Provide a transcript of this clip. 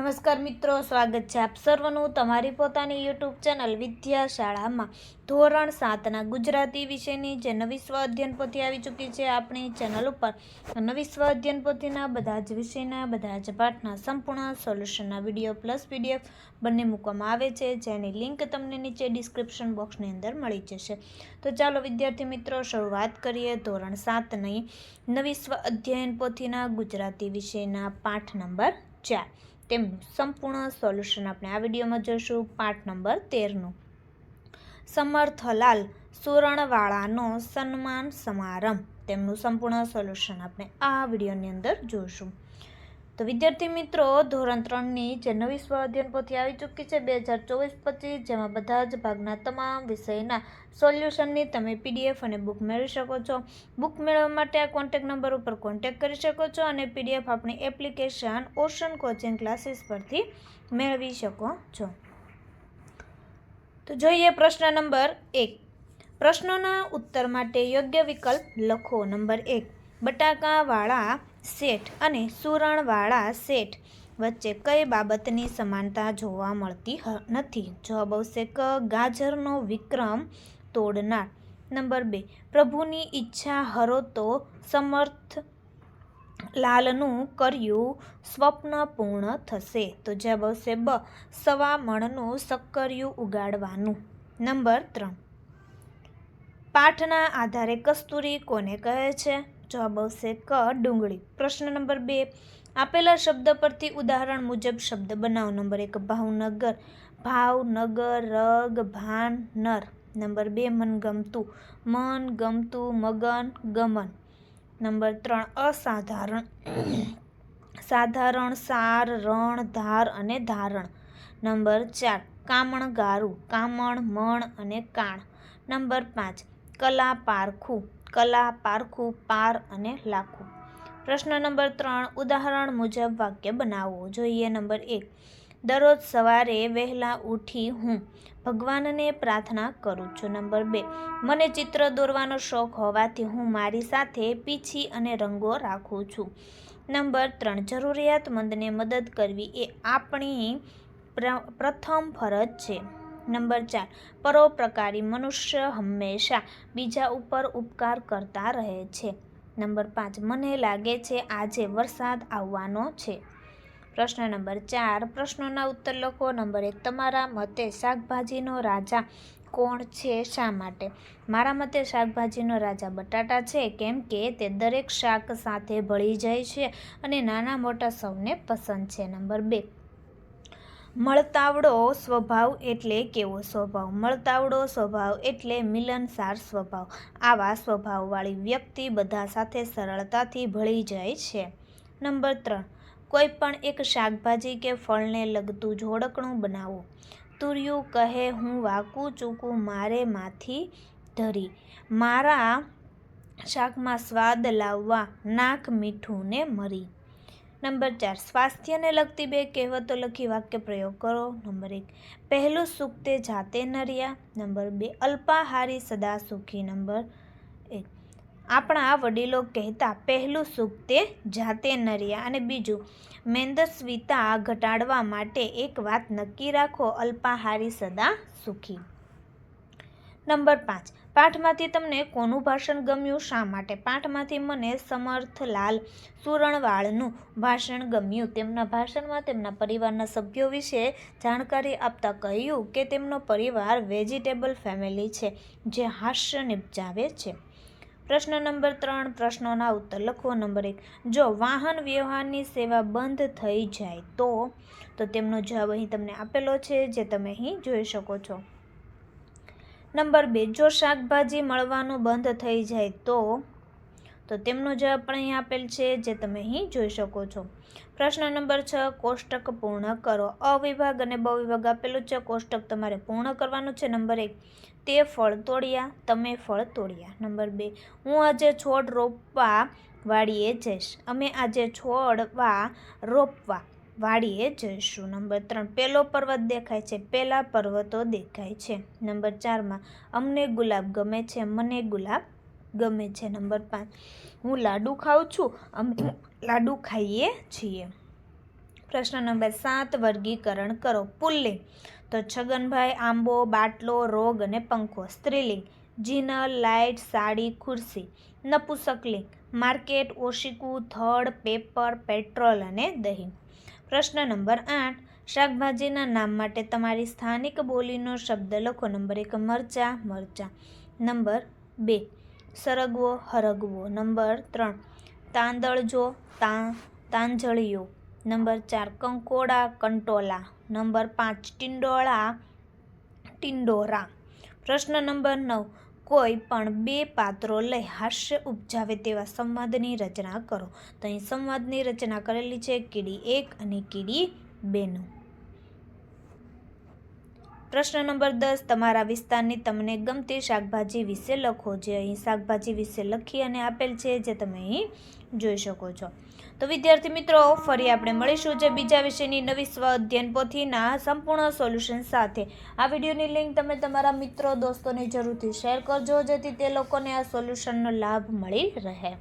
નમસ્કાર મિત્રો, સ્વાગત છે આપ સર્વનું તમારી પોતાની યુટ્યુબ ચેનલ વિદ્યાશાળામાં. ધોરણ સાતના ગુજરાતી વિષયની જે નવી સ્વ અધ્યયન પોથી આવી ચૂકી છે આપણી ચેનલ ઉપર નવી સ્વ અધ્યયન પોથીના બધા જ વિષયના, બધા જ પાઠના સંપૂર્ણ સોલ્યુશનના વીડિયો પ્લસ પીડીએફ બંને મૂકવામાં આવે છે, જેની લિંક તમને નીચે ડિસ્ક્રિપ્શન બોક્સની અંદર મળી જશે. તો ચાલો વિદ્યાર્થી મિત્રો, શરૂઆત કરીએ ધોરણ સાતની નવી સ્વ અધ્યયન પોથીના ગુજરાતી વિષયના પાઠ નંબર ચાર. તેમનું સંપૂર્ણ સોલ્યુશન આપણે આ વિડીયોમાં જોઈશું. પાઠ નંબર તેરનું. સમર્થલાલ સુરણવાળાનો સન્માન સમારંભ. તેમનું સંપૂર્ણ સોલ્યુશન આપણે આ વિડીયોની અંદર જોઈશું. તો વિદ્યાર્થી મિત્રો, ધોરણ ત્રણની જે નવી સ્વ પોથી આવી ચૂકી છે બે હજાર ચોવીસ પચીસ, જેમાં બધા જ ભાગના તમામ વિષયના સોલ્યુશનની તમે પીડીએફ અને બુક મેળવી શકો છો. બુક મેળવવા માટે આ કોન્ટેક નંબર ઉપર કોન્ટેક કરી શકો છો અને પીડીએફ આપણી એપ્લિકેશન ઓશન કોચિંગ ક્લાસીસ પરથી મેળવી શકો છો. તો જોઈએ પ્રશ્ન નંબર એક. પ્રશ્નોના ઉત્તર માટે યોગ્ય વિકલ્પ લખો નંબર એક. બટાકાવાળા શેઠ અને સુરણવાળા શેઠ વચ્ચે કઈ બાબતની સમાનતા જોવા મળતી નથી. જવાબ આવશે ક, ગાજરનો વિક્રમ તોડનાર. નંબર બે, પ્રભુની ઈચ્છા હરો તો સમર્થ લાલનું કર્યું સ્વપ્ન પૂર્ણ થશે. તો જવાબ આવશે બ, સવા મણનું સક્કર્યું ઉગાડવાનું. નંબર ત્રણ, પાઠના આધારે કસ્તુરી કોને કહે છે? જવાબ આવશે ક, ડુંગળી. પ્રશ્ન નંબર બે. આપેલા શબ્દ પરથી ઉદાહરણ મુજબ શબ્દ બનાવો. નંબર એક, ભાવનગર. ભાવનગર, રગ, ભાન, નર. નંબર બે, મનગમતું. મન ગમતું મગન, ગમન. નંબર ત્રણ, અસાધારણ. સાધારણ, સાર, રણ, ધાર અને ધારણ. નંબર ચાર, કામણ ગારું. કામણ, મણ અને કાણ. નંબર પાંચ, કલા પારખું. કલા, પારખું, પાર અને લાખું. પ્રશ્ન નંબર ત્રણ, ઉદાહરણ મુજબ વાક્ય બનાવવું. જોઈએ નંબર એક, દરરોજ સવારે વહેલા ઉઠી હું ભગવાનને પ્રાર્થના કરું છું. નંબર બે, મને ચિત્ર દોરવાનો શોખ હોવાથી હું મારી સાથે પીછી અને રંગો રાખું છું. નંબર ત્રણ, જરૂરિયાતમંદને મદદ કરવી એ આપણી પ્ર- પ્રથમ ફરજ છે. નંબર ચાર, પરોપકારી મનુષ્ય હંમેશા બીજા ઉપર ઉપકાર કરતા રહે છે. નંબર પાંચ, મને લાગે છે આજે વરસાદ આવવાનો છે. પ્રશ્ન નંબર ચાર, પ્રશ્નોના ઉત્તર લખો. નંબર એક, તમારા મતે શાકભાજીનો રાજા કોણ છે? શા માટે? મારા મતે શાકભાજીનો રાજા બટાટા છે, કેમ કે તે દરેક શાક સાથે ભળી જાય છે અને નાના મોટા સૌને પસંદ છે. નંબર બે મળતાવડો સ્વભાવ એટલે કેવો સ્વભાવ? મળતાવડો સ્વભાવ એટલે મિલનસાર સ્વભાવ. આવા સ્વભાવવાળી વ્યક્તિ બધા સાથે સરળતાથી ભળી જાય છે. નંબર ત્રણ. કોઈ પણ એક શાકભાજી કે ફળને લગતું જોડકણું બનાવો. તુર્યું કહે, હું વાકું ચૂકું, મારે માથી ધરી. મારા શાકમાં સ્વાદ લાવવા નાક મીઠું ને મરી. નંબર ચાર, સ્વાસ્થ્યને લગતી બે કહેવતો લખી વાક્ય પ્રયોગ કરો. નંબર એક, પહેલું સુખ તે જાતે નર્યા. નંબર બે, અલ્પાહારી સદા સુખી. નંબર એક, આપણા વડીલો કહેતા પહેલું સુખ તે જાતે નર્યા. અને બીજું, મેંદસ્વીતા ઘટાડવા માટે એક વાત નક્કી રાખો, અલ્પાહારી સદા સુખી. નંબર પાંચ પાઠમાંથી તમને કોનું ભાષણ ગમ્યું? શા માટે પાઠમાંથી મને સમર્થલાલ સુરણવાળનું ભાષણ ગમ્યું? તેમના ભાષણમાં તેમના પરિવારના સભ્યો વિશે જાણકારી આપતા કહ્યું કે તેમનો પરિવાર વેજીટેબલ ફેમિલી છે, જે હાસ્ય નિપજાવે છે. પ્રશ્ન નંબર ત્રણ, પ્રશ્નોના ઉત્તર લખો. નંબર એક, જો વાહન વ્યવહારની સેવા બંધ થઈ જાય તો? તો તેમનો જવાબ અહીં તમને આપેલો છે, જે તમે અહીં જોઈ શકો છો. નંબર બે, જો શાકભાજી મળવાનું બંધ થઈ જાય તો? તો તેમનો જવાબ પણ અહીં આપેલ છે, જે તમે અહીં જોઈ શકો છો. પ્રશ્ન નંબર છ, કોષ્ટક પૂર્ણ કરો. અવિભાગ અને બ વિભાગ આપેલું છે, કોષ્ટક તમારે પૂર્ણ કરવાનું છે. નંબર એક, તે ફળ તોડ્યા, તમે ફળ તોડ્યા. નંબર બે, હું આજે છોડ રોપવા વાળીએ જઈશ. અમે આજે છોડવા રોપવા વાડીએ જઈશું. નંબર ત્રણ પહેલો પર્વત દેખાય છે. પહેલા પર્વતો દેખાય છે. નંબર ચારમાં, અમને ગુલાબ ગમે છે. મને ગુલાબ ગમે છે. નંબર પાંચ, હું લાડુ ખાઉં છું. અમે લાડુ ખાઈએ છીએ. પ્રશ્ન નંબર સાત, વર્ગીકરણ કરો. પુલ્લિંગ, તો છગનભાઈ, આંબો, બાટલો, રોગ અને પંખો. સ્ત્રીલિંગ જીનલ લાઇટ, સાડી, ખુરશી. નપુસકલિંગ, માર્કેટ, ઓશિકું થડ પેપર, પેટ્રોલ અને દહીં. પ્રશ્ન નંબર આઠ. શાકભાજીના નામ માટે તમારી સ્થાનિક બોલીનો શબ્દ લખો. નંબર એક, મરચા. મરચા. નંબર બે, સરગવો. હરગવો. નંબર ત્રણ, તાંદળજો. તાં, તાંજળીઓ. નંબર ચાર, કંકોડા. કંટોલા. નંબર પાંચ, ટિંડોળા. ટિંડોરા. પ્રશ્ન નંબર નવ કોઈ પણ બે પાત્રો લઈ હાસ્ય ઉપજાવે તેવા સંવાદની રચના કરો. તો અહીં સંવાદની રચના કરેલી છે, કીડી એક અને કીડી બેનું. પ્રશ્ન નંબર દસ, તમારા વિસ્તારની તમને ગમતી શાકભાજી વિશે લખો, જે અહીં શાકભાજી વિશે લખી અને આપેલ છે, જે તમે અહીં જોઈ શકો છો. તો વિદ્યાર્થી મિત્રો, ફરી આપણે મળીશું જે બીજા વિષયની નવી સ્વ અધ્યયન પોથીના સંપૂર્ણ સોલ્યુશન સાથે. આ વિડીયોની લિંક તમે તમારા મિત્રો, દોસ્તોને જરૂરથી શેર કરજો, જેથી તે લોકોને આ સોલ્યુશનનો લાભ મળી રહે.